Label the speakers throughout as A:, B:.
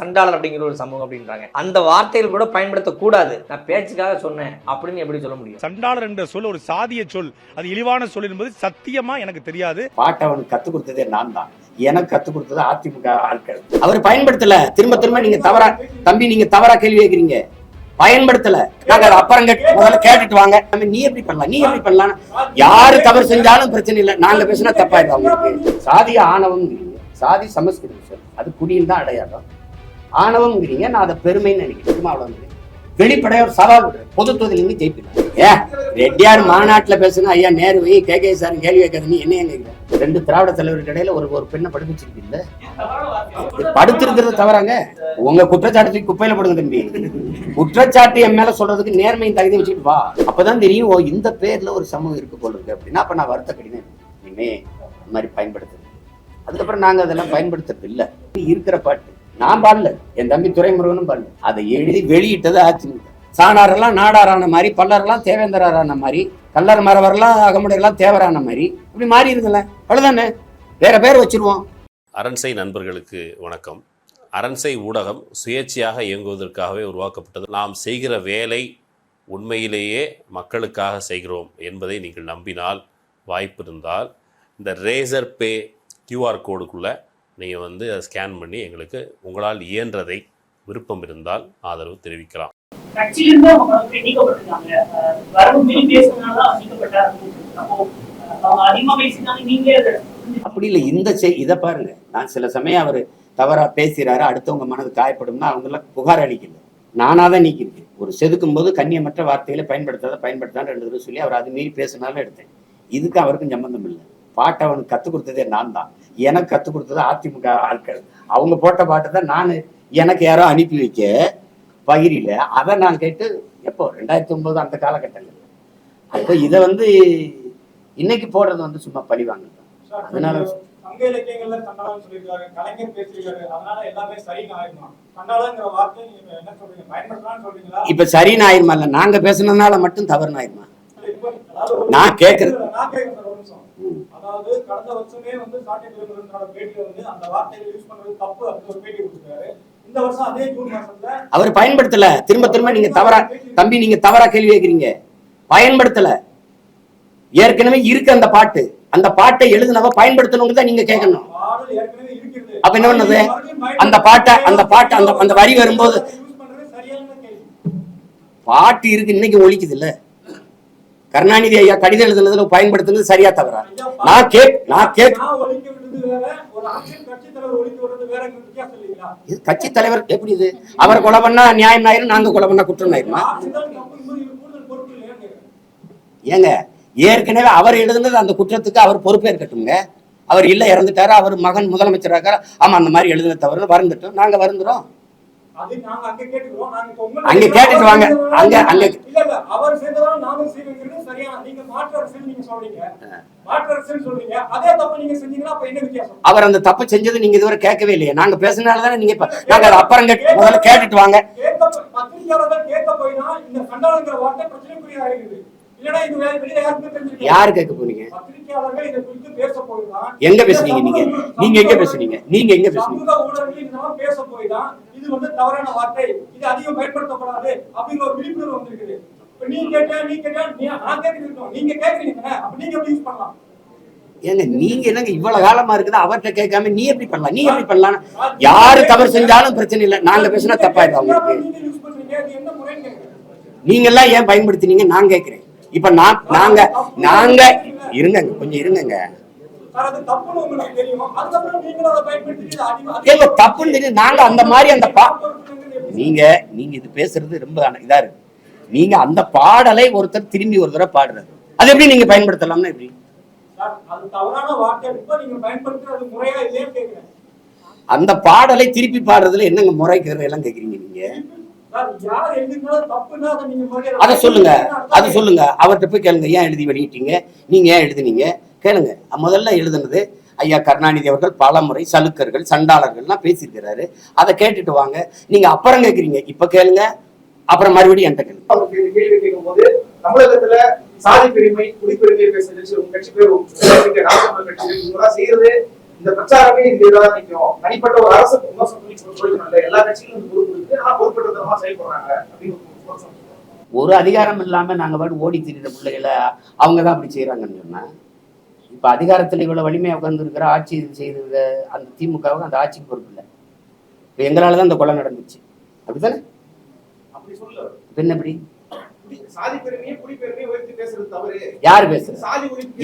A: சண்டாளர் அப்படிங்கிற ஒரு சமூகம் அப்படின்றாங்க. அந்த வார்த்தைகள் கூட பயன்படுத்தக்கூடாது. நான் பேச்சுக்காக சொன்னேன். அப்படின்னு எப்படி சொல்ல முடியும்?
B: சண்டாளர் என்ற சொல் ஒரு சாதிய சொல். அது இழிவான சொல் என்பது சத்தியமா எனக்கு தெரியாது.
C: பாட்டை அவனுக்கு கத்து கொடுத்ததே நான் தான். எனக்கு கத்து கொடுத்தது அதிமுக ஆட்கள். அவர் பயன்படுத்தல. திரும்ப திரும்ப நீங்க தவறா தம்பி நீங்க தவறா கேள்வி கேட்கறீங்க. பயன்படுத்தல. நாங்க அதை அப்புறம் கேட்டு முதல்ல கேட்டுட்டு வாங்க. நம்ம நீ எப்படி பண்ணலாம்? நீ எப்படி பண்ணலாம் யாரு தவறு செஞ்சாலும் பிரச்சனை இல்லை. நாங்க பேசினா தப்பாயிடும் அவங்களுக்கு. சாதி ஆணவம்ங்கிறீங்க சாதி சமஸ்கிருதம் சார் அது குடியில் தான் அடையாளம். ஆணவம்ங்கிறீங்க நான் அதை பெருமைன்னு நினைக்கிறேன். திருமாவளவன் வெளிப்படையா ஒரு சவால் பொது தொகுதியிலிருந்து ஜெயிப்பிடலாம் ஏ ரெட்டியார் மாநாட்டுல பேசுனா ஐயா நேரு வை கே. கே. சார் கேள்வி கேட்காது என்ன கேட்கிறேன் ரெண்டு திராவிட தலைவருக்கு இடையில ஒரு ஒரு பெண்ணை படிப்பிச்சிருக்கீங்க படுத்திருக்கிறது தவறாங்க. உங்க குற்றச்சாட்டு குப்பையில போடுங்க தம்பி. குற்றச்சாட்டு என் மேல சொல்றதுக்கு நேர்மையும் தகுதி வச்சுட்டு வா. அப்பதான் தெரியும் ஓ இந்த பேர்ல ஒரு சமூகம் இருக்கு போல இருக்கு அப்படின்னா. அப்ப நான் வருத்த கடினம் இனிமே இந்த மாதிரி பயன்படுத்துறது. அதுக்கப்புறம் நாங்க அதெல்லாம் பயன்படுத்துறது இல்லை. இருக்கிற பாட்டு. நான் பாடல. என் தம்பி துறைமுருகனும் பாடல. அதை எழுதி வெளியிட்டது அதிமுக. சாணாரெல்லாம் நாடாரான மாதிரி பல்லரெல்லாம் தேவேந்திராரான மாதிரி கல்லர் மரவரெல்லாம் அகமுடையெல்லாம் தேவரான மாதிரி இப்படி மாறி இருக்குல்ல அவ்வளோதானே வேற பேர் வச்சிருவோம்.
D: அரண்சை நண்பர்களுக்கு வணக்கம். அரண்சை ஊடகம் சுயேட்சையாக இயங்குவதற்காகவே உருவாக்கப்பட்டது. நாம் செய்கிற வேலை உண்மையிலேயே மக்களுக்காக செய்கிறோம் என்பதை நீங்கள் நம்பினால் வாய்ப்பு இருந்தால் இந்த ரேசர் பே கியூஆர் கோடுக்குள்ளே நீங்கள் வந்து அதை ஸ்கேன் பண்ணி எங்களுக்கு உங்களால் இயன்றதை விருப்பம் இருந்தால் ஆதரவு தெரிவிக்கலாம்.
C: அப்படி இல்லை இந்த செய் இதை பாருங்க. நான் சில சமயம் அவர் தவறா பேசுறாரு அடுத்தவங்க மனது காயப்படும்னா அவங்கெல்லாம் புகார் அளிக்கல. நானாக தான் நீக்கிருக்கேன் ஒரு செதுக்கும் போது கண்ணியமற்ற வார்த்தைகளை பயன்படுத்தாத பயன்படுத்தாத ரெண்டு தடவை சொல்லி அவர் அது மீறி பேசினாலும் எடுத்தேன். இதுக்கு அவருக்கும் சம்பந்தம் இல்லை. பாட்டை அவனுக்கு கற்றுக் கொடுத்ததே நான் தான். எனக்கு கற்றுக் கொடுத்தது அதிமுக ஆட்கள். அவங்க போட்ட பாட்டை தான் நான் எனக்கு யாரோ அனுப்பி வைக்க பகிரில. அதை நான் கேட்டு எப்போ? ரெண்டாயிரத்தி ஒன்பது அந்த காலகட்டங்கள். அப்போ இதை வந்து இன்னைக்கு போடுறது வந்து சும்மா பழி வாங்குறது. அதனால
E: சங்க இலக்கியங்கள்ல கண்டாளம் சொல்லியிருக்காரு கலைஞர் பேசியிருக்காரு அதனால எல்லாமே சரின்னு ஆயிருமா கண்டாளங்கிற வார்த்தையை நீங்க என்ன சொல்றீங்க? பயன்படுத்தலாம்னு சொல்றீங்களா?
C: இப்ப சரின்னு ஆயிருமா இல்ல நாங்க பேசுனதுனால மட்டும் தவறுன்னு ஆயிருமா நான்
E: கேக்குறேன் அதாவது கடந்த வருஷமே வந்து சாட்டை பெருமகனோட பேட்டியில வந்து அந்த வார்த்தைகளை யூஸ் பண்றது தப்பு அப்படின்னு ஒரு பேட்டி கொடுத்துருக்காரு. இந்த வருஷம் அதே ஜூன் மாசத்துல
C: அவர் பயன்படுத்தல. திரும்ப திரும்ப நீங்க தவறா தம்பி நீங்க தவறா கேள்வி கேட்கிறீங்க. பயன்படுத்தல. ஏற்கனவே இருக்கு அந்த பாட்டு. அந்த பாட்டை எழுதுனவ பயன்படுத்தணும்னு தான் நீங்க கேட்கணும். அப்ப என்ன பண்ணது? அந்த பாட்டை அந்த பாட்டை அந்த அந்த வரி வரும்போது பாட்டு இருக்கு இன்னைக்கு ஒழிக்குது இல்ல கருணாநிதி ஐயா கடிதம் எழுதுனதுல பயன்படுத்துனது சரியா தவறா? நான் கேக் நான்
E: அரசியல் கட்சி தலைவர்
C: எப்படி இது? அவர் கொலை பண்ணா நியாயம் ஆயிரும் நாங்க கொலை பண்ணா குற்றம் ஆயிருமா. ஏங்க ஏற்கனவே அவர் எழுதுனது அந்த குற்றத்துக்கு அவர் பொறுப்பேற்கட்டுங்க அவர் இல்ல இறந்துட்டாரு அவர் மகன் முதலமைச்சராக ஆமா அந்த மாதிரி எழுதுன தவறு வருந்துட்டோம். நாங்க வருந்துறோம்.
E: அங்க
C: கேட்டுட்டு வாங்க. அங்க- அங்க-
E: அவர் செய்ததால நானும் செய்வேங்கிறது சரியான நீங்க மாற்று அரசியல் நீங்க சொல்றீங்க. மாற்று அரசியல் சொல்றீங்க. அதே தப்பு நீங்க செஞ்சீங்கன்னா அப்ப என்ன வித்தியாசம்?
C: அவர் அந்த தப்பு செஞ்சது நீங்க இதுவரை கேட்கவே இல்லையே. நாங்க பேசுனால தானே நீங்க நாங்க அதை அப்புறம் கேட்டு முதல்ல கேட்டுட்டு வாங்க.
E: பத்திரிகையாளர்கள் கேட்க போய் தான் இந்த கண்டாளங்கிற வார்த்தை பிரச்சனைக்குரிய
C: யாரு கேட்க போறீங்க?
E: தான்
C: எங்க பேசுனீங்க நீங்க? நீங்க எங்க பேசுனீங்க? நீங்க எங்க பேசுனீங்க?
E: பேச போய் தான் இது வந்து தவறான வார்த்தை. இது அதிகம் பயன்படுத்தப்படாது அப்படிங்கிற ஒரு விழிப்புணர்வு வந்திருக்குது. நீ கேட்ட நீ கேட்ட நீ நான் கேட்டுக்கிட்டோம் நீங்க கேக்குறீங்க அப்ப நீங்க எப்படி யூஸ் பண்ணலாம்.
C: ஏங்க நீங்க என்னங்க இவ்வளவு காலமா இருக்குது? அவர்கிட்ட கேட்காம நீ எப்படி பண்ணலாம்? நீ எப்படி பண்ணலாம் யாரு தவறு செஞ்சாலும் பிரச்சனை இல்லை. நாங்க பேசினா தப்பாயிடும் அவங்களுக்கு.
E: நீங்க
C: எல்லாம் ஏன் பயன்படுத்தினீங்க? நான் கேட்கிறேன் இப்ப நான் நாங்க நாங்க இருங்கங்க கொஞ்சம் இருங்கங்க.
E: தப்புன்னு தெரியும்.
C: நாங்க அந்த மாதிரி அந்த பா நீங்க நீங்க இது பேசுறது ரொம்ப இதா இருக்கு. நீங்க அந்த பாடலை ஒருத்தர் திரும்பி ஒரு தடவை பாடுறாரு அது எப்படி நீங்க பயன்படுத்தலாம்னா எப்படி? அந்த பாடலை திருப்பி பாடுறதுல என்னங்க முறைக்கிறது எல்லாம் கேக்குறீங்க நீங்க?
E: அதை
C: சொல்லுங்க. அது சொல்லுங்க. அவர்கிட்ட போய் கேளுங்க. ஏன் எழுதி வெளியிட்டீங்க? நீங்க ஏன் எழுதுனீங்க? கேளுங்க. முதல்ல எழுதுனது ஐயா கருணாநிதி அவர்கள் பல முறை சலுக்கர்கள் சண்டாளர்கள்லாம் பேசியிருக்கிறாரு. அதை கேட்டுட்டு வாங்க. நீங்க அப்புறம் கேக்குறீங்க. இப்ப கேளுங்க. அப்புறம் மறுபடியும்
F: அவங்க கேள்வி தமிழகத்துல சாதி பெருமை குடிப்பெருமை உங்க கட்சி பேர் செய்யறது இந்த பிரச்சாரமே இது தான் நிற்கும். தனிப்பட்ட ஒரு அரசு எல்லா கட்சிகளும் பொறுப்பு இருக்கு. ஆனா பொறுப்பெடுத்தமா செயல்படுறாங்க அப்படின்னு ஒரு
C: அதிகாரம் இல்லாம நாங்க பாட்டு ஓடி திரிகிற பிள்ளைகளை அவங்க தான் அப்படி செய்யறாங்கன்னு சொன்னா இப்ப அதிகாரத்துல இவ்வளவு வலிமையா உட்கார்ந்துருக்கிற ஆட்சி செய்திருக்கிற அந்த திமுகவுக்கு அந்த ஆட்சிக்கு பொறுப்பு இல்லை. இப்ப எங்களாலதான் அந்த கொலை நடந்துச்சு. அப்படித்தானே? எப்படி யாரு பேசுற?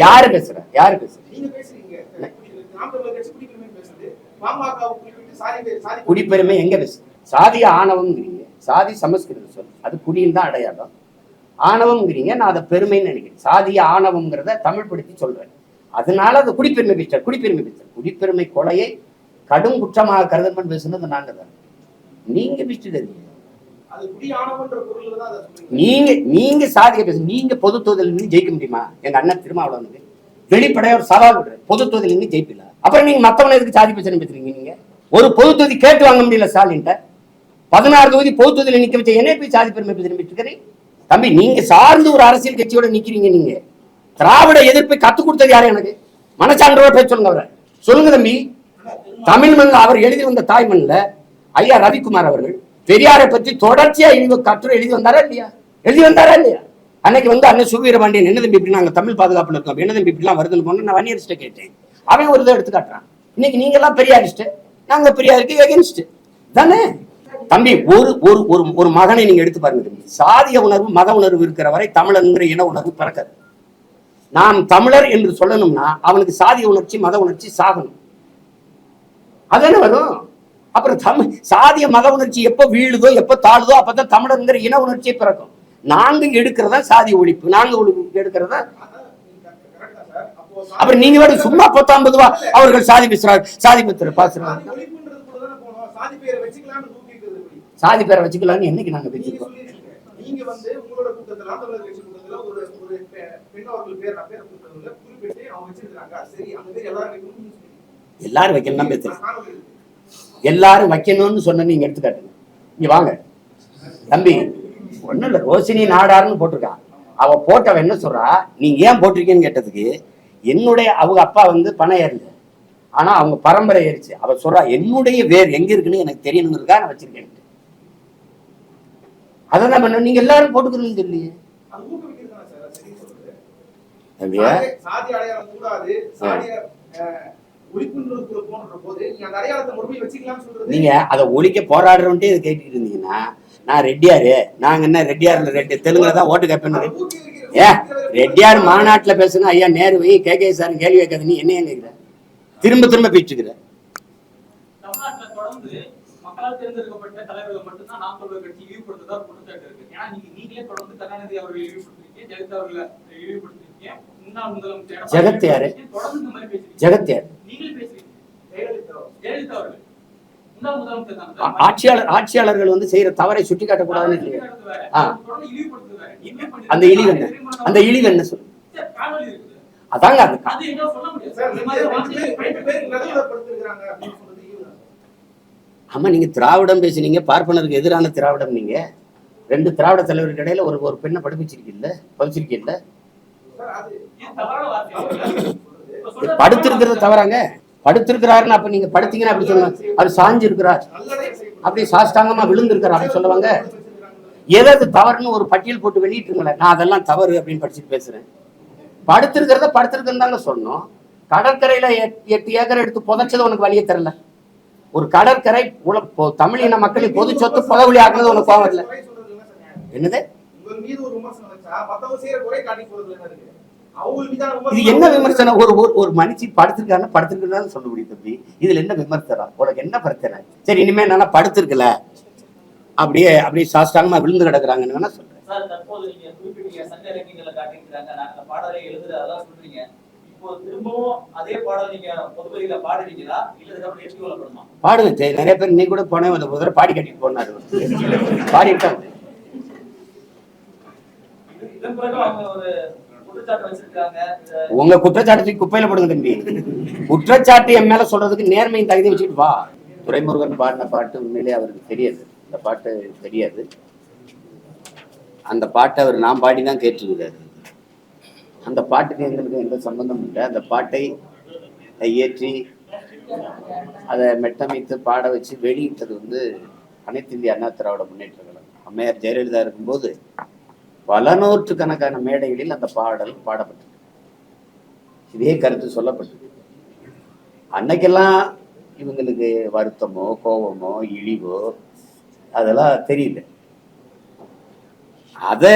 C: யாரு பேசுற? யாரு பேசுற? குடிப்பெருமை எங்க பேசுற சாதி ஆணவம்ங்கிறீங்க. சாதி சமஸ்கிருத சொல் அது குடியில் தான் அடையாளம். ஆணவம்ங்கிறீங்க நான் அதை பெருமைன்னு நினைக்கிறேன். சாதிய ஆணவம்ங்கிறத தமிழ் படுத்தி சொல்றேன். அதனால அது குடிப்பெருமை பேசுறார் குடிப்பெருமை பேசுறார். குடிப்பெருமை கொலையை கடும் குற்றமாக கருதப்பட்டு பேசுனது நாங்க தான். நீங்க பேசுறது நீங்க நீங்க சாதிக்க பேச நீங்க பொது தொகுதியில் ஜெயிக்க முடியுமா? எங்க அண்ணன் திருமாவளவனுக்கு வெளிப்படையா ஒரு சவால் விடுறேன் பொது தொகுதியில் ஜெயிப்பில்ல. அப்புறம் நீங்க மத்தவன எதுக்கு சாதி பிரச்சனை பேசுறீங்க நீங்க? ஒரு பொது தொகுதி கேட்டு வாங்க முடியல ஸ்டாலின்ட்ட பதினாறு தொகுதி பொது தொகுதியில் நிக்க வச்ச என்ன போய் சாதி பெருமை இருக்கிறீங்க தம்பி நீங்க சார்ந்து ஒரு அரசியல் கட்சியோட நிக்கிறீங்க நீங்க. திராவிட எதிர்ப்பை கத்து கொடுத்தது யாரு எனக்கு? மனச்சான்றோட பேச சொல்லுங்க அவரை. சொல்லுங்க தம்பி. தமிழ் மண்ணில் அவர் எழுதி வந்த தாய் மண்ணில் ஐயா ரவிக்குமார் அவர்கள் பெரியாரை பற்றி தொடர்ச்சியா இவங்க கட்டுரை எழுதி வந்தாரா இல்லையா? எழுதி வந்தாரா இல்லையா? அன்னைக்கு வந்து அண்ணன் சுவீர பாண்டியன் என்ன தம்பி இப்படி நாங்க தமிழ் பாதுகாப்புல இருக்கோம் என்ன தம்பி இப்படிலாம் வருதுன்னு போன நான் வன்னியரிஸ்ட கேட்டேன். அவன் ஒரு இதை எடுத்து காட்டுறான் இன்னைக்கு நீங்க எல்லாம் பெரியாரிஸ்ட் நாங்க பெரியாருக்கு எகென்ஸ்ட் தானே? தம்பி ஒரு ஒரு ஒரு ஒரு மகனை நீங்க எடுத்து பாருங்க தம்பி. சாதிய உணர்வு மத உணர்வு இருக்கிற வரை தமிழன்கிற இன உணர்வு பிறக்காது. நாம் தமிழர் என்று சொல்லணும்னா அவனுக்கு சாதிய உணர்ச்சி மத உணர்ச்சி சாகணும். அது என்ன வரும்? அப்புறம் தமிழ் சாதிய மத உணர்ச்சி எப்போ வீழுதோ எப்போ தாழுதோ அப்பதான் தமிழருங்கிற இன உணர்ச்சியை பிறக்கும். நாங்க எடுக்கிறதா சாதி ஒழிப்பு. நாங்க ஒழிப்பு எடுக்கிறதா? அப்புறம் நீங்க வேற சும்மா பத்தாம்பது ரூபா அவர்கள் சாதி பேசுறாரு சாதி பத்திர பாசுறாங்க.
F: சாதி பேரை வச்சுக்கலாம்னு
C: என்னைக்கு நாங்க
F: நீங்க
C: பேசிருக்கோம்
F: நீங்க வந்து உங்களோட கூட்டத்துல கூட்டத்துல ஒரு ஒரு பேர் கூட்டத்துல குறிப்பிட்டு அவங்க வச்சிருக்காங்க சரி அந்த பேர் எல்லாரும்
C: எல்லாரும் வைக்கணும் பேசுறேன் எல்லாரும் வைக்கணும்னு சொன்ன நீங்க எடுத்துக்காட்டுங்க. இங்க வாங்க. தம்பி ஒண்ணும் இல்ல. ரோஷினி நாடார்னு போட்டிருக்கான். அவ போட்டவ என்ன சொல்றா? நீங்க ஏன் போட்டிருக்கீன்னு கேட்டதுக்கு என்னுடைய அவங்க அப்பா வந்து பணம் ஏறல. ஆனா அவங்க பரம்பரை ஏறிச்சு. அவ சொல்றா என்னுடைய வேர் எங்க இருக்குன்னு எனக்கு தெரியணுங்கிறதுக்காக நான் வச்சிருக்கேன். அதான் பண்ண நீங்க எல்லாரும் போட்டுக்கிறீங்கன்னு சொல்லி
F: அது ஊக்குவிக்கிறது தானே சார்? அது சரி சொல்றது.
C: தம்பியா
F: நீங்க
C: அதை ஒழிக்க போராடுறவன்ட்டே இதை கேட்டுட்டு இருந்தீங்கன்னா நான் ரெட்டியாரு. நாங்க என்ன ரெட்டியார்ல ரெட்டி தெலுங்குல தான் ஓட்டு கேட்பேன் ஏ ரெட்டியார் மாநாட்டுல பேசுங்க ஐயா நேருவை கே கே சார் கேள்வி கேட்காத நீ என்ன கேட்கிற? திரும்ப திரும்ப
G: தொடர்ந்து மக்களால் தேர்ந்தெடுக்கப்பட்ட தலைவர்கள் மட்டும்தான் நாம் தமிழர் கட்சி இழிவுபடுத்ததா ஒரு குற்றச்சாட்டு இருக்கு ஏன்னா நீங்க நீங்களே தொடர்ந்து கருணாநிதி அவர்களை. இழிவுபடுத்திருக்கீங்க ஜெயலலிதா அவர்களை. இழிவுபடுத்திருக்கீங்க முன்னாள் முதலமைச்சர் எடப்பாடி
C: ஜெகத் யாரு?
G: தொடர்ந்து இந்த மாதிரி பேசுறீங்க
C: ஜெகத்யார்
G: நீங்களே பேசுறீங்க
F: ஜெயலலிதா
G: ஜெயலலிதா அவர்கள் முன்னாள் முதலமைச்சர்
C: ஆ-
G: தான்
C: ஆட்சியாளர் ஆட்சியாளர்கள் வந்து செய்யற தவறை சுட்டி காட்டக்கூடாதுன்னு. அந்த இழிவு என்ன அந்த இழிவு என்ன சொல்லு அதாங்க அது. ஆமா நீங்க திராவிடம் பேசுனீங்க பார்ப்பனருக்கு எதிரான திராவிடம் நீங்க. ரெண்டு திராவிட தலைவருக்கு இடையில ஒரு ஒரு பெண்ணை படிப்பிச்சிருக்கீல்ல பதிச்சிருக்கீல்ல படுத்திருக்கிறது தவறாங்க. படுத்திருக்கிறாருன்னு அப்ப நீங்க படுத்தீங்கன்னா அப்படி சொல்லுவாங்க அவர் சாஞ்சு இருக்கிறார். அப்படியே சாஷ்டாங்கமா விழுந்திருக்கார் அப்படி சொல்லுவாங்க. எதாவது தவறுன்னு ஒரு பட்டியல் போட்டு வெளியிட்டுருங்களேன். நான் அதெல்லாம் தவறு அப்படின்னு படிச்சுட்டு பேசுறேன். படுத்திருக்கிறத படுத்திருக்குன்னு தாங்க சொன்னோம். கடற்கரையில எட்- எட்டு ஏக்கர் எடுத்து புதைச்சது உனக்கு வழியே தெரியல. ஒரு கடற்கரை பொ- தமிழின மக்களின் பொது சொத்து புதவுளி ஆக்குனது உனக்கு கோவம்? என்னது?
F: உங்க மீது ஒரு விமர்சனம் வச்சா மத்தவங்க செய்யற குறை காட்டி போறது என்ன இருக்கு? அவங்க மீதான
C: இது என்ன விமர்சனம்? ஒரு ஒரு ஒரு மனுஷி படுத்திருக்காருன்னா படுத்திருக்கான்னு சொல்ல முடியும் தம்பி. இதுல என்ன விமர்சனம்? உனக்கு என்ன பிரச்சனை? சரி இனிமே நல்லா படுத்திருக்கல. அப்படியே அப்படியே சாஷ்டாங்கமா விழுந்து கிடக்குறாங்கன்னு சொல்றேன். பாடுங்க சரி, நிறைய பேர் நீ கூட போனேன் பாடி கட்டிட்டு போனாரு. பாடிட்டாங்க
H: இது- இதன் பிறகு அவங்க ஒரு குற்றச்சாட்டு வச்சிருக்காங்க இத
C: உங்க குற்றச்சாட்டு குப்பையில போடுங்க தம்பி. குற்றச்சாட்டு என் மேல சொல்றதுக்கு நேர்மையும் தகுதி வச்சுட்டு வா. துரைமுருகன் பாடின பாட்டு உண்மையிலே அவருக்கு தெரியாது. இந்த பாட்டு தெரியாது. அந்த பாட்டை அவர் நான் பாடி தான் கேட்டிருக்கிறாரு. அந்த பாட்டுக்கு எங்களுக்கு எந்த சம்பந்தம் இல்லை. அந்த பாட்டை இயற்றி அதை மெட்டமைத்து பாட வச்சு வெளியிட்டது வந்து அனைத்து இந்திய அண்ணா திராவிட முன்னேற்ற கழகம். அம்மையார் ஜெயலலிதா இருக்கும்போது பல நூற்றுக்கணக்கான மேடைகளில் அந்த பாடல் பாடப்பட்டது. இதே கருத்து சொல்லப்பட்டது. அன்னைக்கெல்லாம் இவங்களுக்கு வருத்தமோ கோபமோ இழிவோ அதெல்லாம் தெரியல. அதை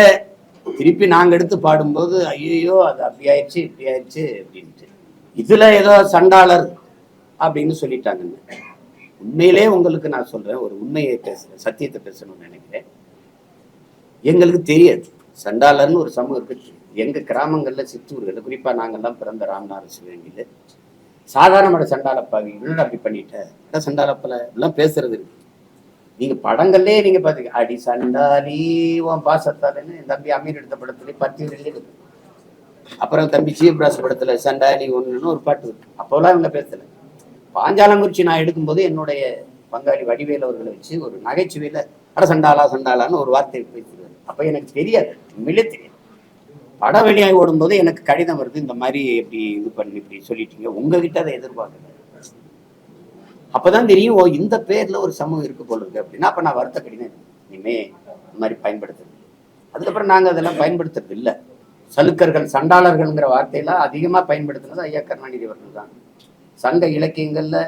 C: திருப்பி நாங்கள் எடுத்து பாடும்போது ஐயோ அது அப்படி ஆயிடுச்சு இப்படி ஆயிடுச்சு அப்படின்ட்டு. இதில் ஏதோ சண்டாளர் அப்படின்னு சொல்லிட்டாங்கன்னு உண்மையிலே உங்களுக்கு நான் சொல்கிறேன் ஒரு உண்மையை பேசுகிறேன் சத்தியத்தை பேசணும்னு நினைக்கிறேன். எங்களுக்கு தெரியாது. சண்டாளர்னு ஒரு சமூகம் இருக்கு. எங்கள் கிராமங்களில் சித்தூர்களில் குறிப்பாக நாங்கள்லாம் பிறந்த ராம்நாத சிவகங்கையில சாதாரணமான சண்டாளப்பாவி என்னடா அப்படி பண்ணிட்ட? அட சண்டாளப்பல? எல்லாம் பேசுறது இருக்கு. நீங்கள் படங்கள்லேயே நீங்கள் பாத்தீங்க அடி சண்டாலி உன் பாசத்தாலன்னு தம்பி அமீர் எடுத்த படத்துல பத்து இருக்கு. அப்புறம் தம்பி சீப்ராஸ் படத்தில் சண்டாலி ஒன்றுன்னு ஒரு பாட்டு இருக்கு. அப்போலாம் இவங்க பேசலை. பாஞ்சாலங்குறிச்சி நான் எடுக்கும்போது என்னுடைய பங்காளி வடிவேல் அவர்களை வச்சு ஒரு நகைச்சுவையில் அட சண்டாலா சண்டாலான்னு ஒரு வார்த்தை பேசுவார் அப்ப எனக்கு தெரியாது. உண்மையிலே தெரியாது. படம் வெளியாகி ஓடும்போது எனக்கு கடிதம் வருது இந்த மாதிரி இப்படி இது பண்ணி இப்படி சொல்லிட்டீங்க. உங்ககிட்ட அதை எதிர்பார்க்கல. அப்பதான் தெரியும் ஓ இந்த பேர்ல ஒரு சமூகம் இருக்கு போல இருக்கு அப்படின்னா அப்ப நான் வருத்த கடிதம் இனிமே இந்த மாதிரி பயன்படுத்துறது அதுக்கப்புறம் நாங்க அதெல்லாம் பயன்படுத்துறது இல்லை. சலுக்கர்கள் சண்டாளர்கள்ங்கிற வார்த்தையெல்லாம் அதிகமா பயன்படுத்துனது ஐயா கருணாநிதி அவர்கள் தான். சங்க இலக்கியங்கள்ல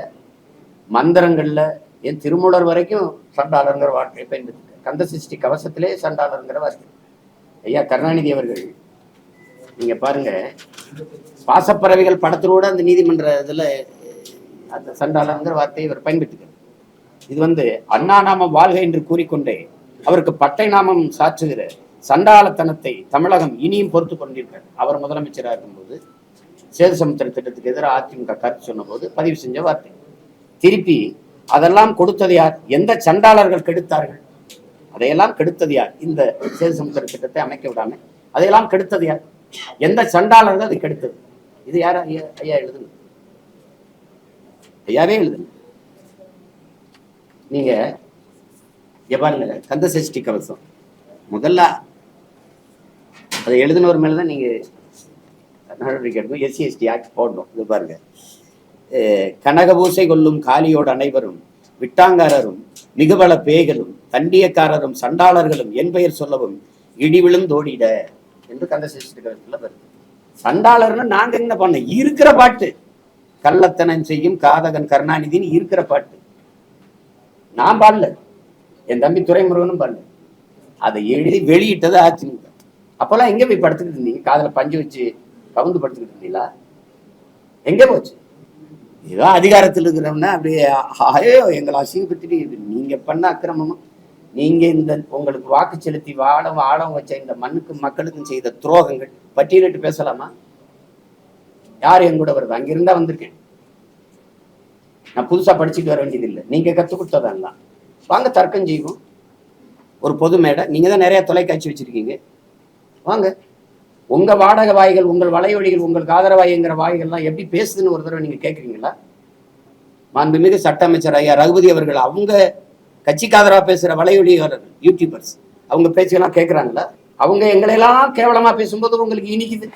C: மந்திரங்கள்ல என் திருமூலர் வரைக்கும் சண்டாளர்ங்கிற வார்த்தையை பயன்படுத்திருக்காரு கந்த சிருஷ்டி கவசத்திலே சண்டாளர்ங்கிற வார்த்தை. ஐயா கருணாநிதி அவர்கள் நீங்க பாருங்க பாசப்பறவைகள் படத்திலோட அந்த நீதிமன்ற இதுல அந்த சண்டாளருங்கிற வார்த்தையை இவர் பயன்படுத்துகிறார் இது வந்து அண்ணா நாமம் வாழ்க என்று கூறிக்கொண்டே அவருக்கு பட்டை நாமம் சாற்றுகிற சண்டாளத்தனத்தை தமிழகம் இனியும் பொறுத்து கொண்டிருக்கார் அவர் முதலமைச்சராக இருக்கும்போது சேது சமுத்திர திட்டத்துக்கு எதிராக அதிமுக கருத்து சொன்னபோது பதிவு செஞ்ச வார்த்தை. திருப்பி அதெல்லாம் கொடுத்தது யார்? எந்த சண்டாளர்கள் கெடுத்தார்கள்? அதையெல்லாம் கெடுத்தது யார்? இந்த சேது சமுத்திர திட்டத்தை அமைக்க விடாம அதையெல்லாம் கெடுத்தது யார்? எந்த சண்டாளர்கள் அது கெடுத்தது? இது யார் ஐயா ஐயா எழுதுனது? ஐயாவே எழுதுங்க நீங்க இங்க பாருங்க கந்த சஷ்டி கவசம். முதல்ல அதை எழுதினவர் மேலதான் நீங்க நடவடிக்கை எடுக்கணும். எஸ்சி எஸ்டி ஆக்ட் போடணும். இது பாருங்க. கனக கனகபூசை கொள்ளும் காலியோடு அனைவரும் விட்டாங்காரரும் மிகுபல பேய்களும் தண்டியக்காரரும் சண்டாளர்களும் என் பெயர் சொல்லவும் இடி விழுந்தோடிட. என்று கந்த சஷ்டி கவசத்துல வருது. சண்டாளர்னு நாங்க என்ன பண்ண இருக்கிற பாட்டு. கள்ளத்தனம் செய்யும் காதகன் கருணாநிதின்னு இருக்கிற பாட்டு. நான் பாடல. என் தம்பி துரைமுருகனும் பாடல. அதை எழுதி வெளியிட்டது அதிமுக. அப்பெல்லாம் எங்க போய் படுத்துக்கிட்டு இருந்தீங்க? காதுல பஞ்சு வச்சு கவுந்து படுத்துக்கிட்டு இருந்தீங்களா? எங்க போச்சு? ஏதோ அதிகாரத்தில் இருக்கிறவன அப்படியே ஐயோ எங்களை அசிங்கப்படுத்திட்டு இது நீங்க பண்ண அக்கிரமமா? நீங்க இந்த உங்களுக்கு வாக்கு செலுத்தி வாழ வாழ வச்ச இந்த மண்ணுக்கும் மக்களுக்கும் செய்த துரோகங்கள் பட்டியலிட்டு பேசலாமா? யார் என் கூட வருது அங்கிருந்தா வந்திருக்கேன். நான் புதுசா படிச்சுட்டு வர வேண்டியது இல்லை நீங்க கற்றுக் கொடுத்ததெல்லாம். வாங்க தர்க்கம் செய்வோம். ஒரு பொது மேடை. நீங்க தான் நிறைய தொலைக்காட்சி வச்சிருக்கீங்க. வாங்க. உங்க வாடக வாய்கள் உங்கள் வலையொலிகள் உங்களுக்கு ஆதரவாய்ங்கிற வாய்கள்லாம் எப்படி பேசுதுன்னு ஒரு தடவை நீங்க கேட்குறீங்களா மாண்புமிகு சட்ட அமைச்சர் ஐயா ரகுபதி அவர்கள் அவங்க கட்சிக்கு பேசுகிற பேசுற வலையொலிகாரர்கள் யூடியூபர்ஸ் அவங்க பேச்செல்லாம் கேட்குறாங்களா அவங்க எங்களையெல்லாம் கேவலமாக பேசும்போது உங்களுக்கு இனிக்குது.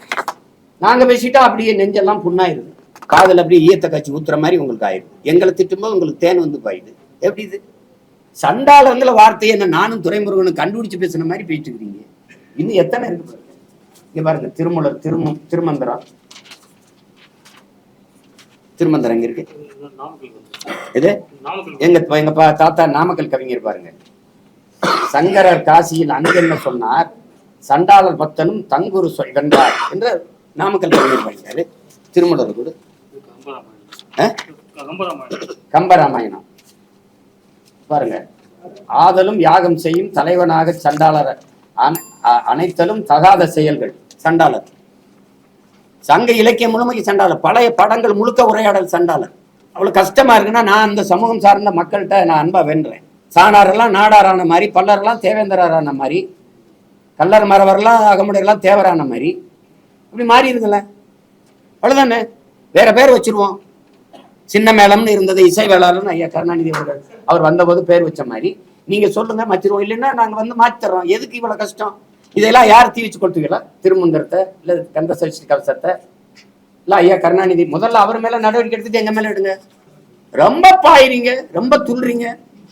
C: நாங்க பேசிட்டா அப்படியே நெஞ்செல்லாம் புண்ணாயிருது காதல் அப்படியே ஈயத்த காய்ச்சி ஊத்துற மாதிரி உங்களுக்கு ஆயிடுது எங்களை திட்டும்போது உங்களுக்கு தேன் வந்து பாயுது. எப்படி இது? சண்டாளங்கிற வார்த்தையை என்ன நானும் துறைமுருகனும் கண்டுபிடிச்சு பேசுன மாதிரி பேசிட்டு இருக்கிறீங்க இன்னும் எத்தனை இருக்கு பாருங்க. இங்க பாருங்க திருமலர் திரும திருமந்திரம் திருமந்திரம் எங்க இருக்கு. இது? எங்க எங்க பா- தாத்தா நாமக்கல் கவிஞர் பாருங்க. சங்கரர் காசியில் அங்கென்ன சொன்னார்? சண்டாளர் பக்தனும் தங்குரு சொல் கண்டார் என்று நாமக்கல் கவிஞர் பாடினாரு திருமலர் கூட கம்பராமாயணம். பாருங்க. ஆதலும் யாகம் செய்யும் தலைவனாக சண்டாளர் அனைத்தலும் தகாத செயல்கள். சண்டாளர். சங்க இலக்கியம் முழுமைக்கு சண்டாளர் பழைய படங்கள் முழுக்க உரையாடல் சண்டாளர் அவ்வளவு கஷ்டமா இருக்குன்னா நான் அந்த சமூகம் சார்ந்த மக்கள்கிட்ட நான் அன்பா வென்றேன். சாணாரெல்லாம் நாடாரான மாதிரி பல்லரெல்லாம் தேவேந்திரரான மாதிரி கல்லர் மரவரெல்லாம் அகமுடையெல்லாம் தேவரான மாதிரி. இப்படி மாறி இருக்குல்ல அவ்வளவுதானே? வேற பேர் வச்சிருவோம். சின்ன மேளம்னு இருந்தது இசை வேளாளர்னு ஐயா கருணாநிதி அவர்கள். அவர் வந்தபோது பேர் வச்ச மாதிரி. நீங்க சொல்லுங்க மச்சிருவோம். இல்லைன்னா நாங்க வந்து மாத்தி தர்றோம் எதுக்கு இவ்வளவு கஷ்டம்? இதெல்லாம் யார் தீ வச்சு கொடுத்துக்கலாம் திருமந்திரத்தை இல்ல கந்த சஷ்டி கவசத்தை? இல்ல ஐயா கருணாநிதி முதல்ல அவர் மேல நடவடிக்கை எடுத்துட்டு எங்க மேல எடுங்க. ரொம்ப பாயிறீங்க ரொம்ப துள்றீங்க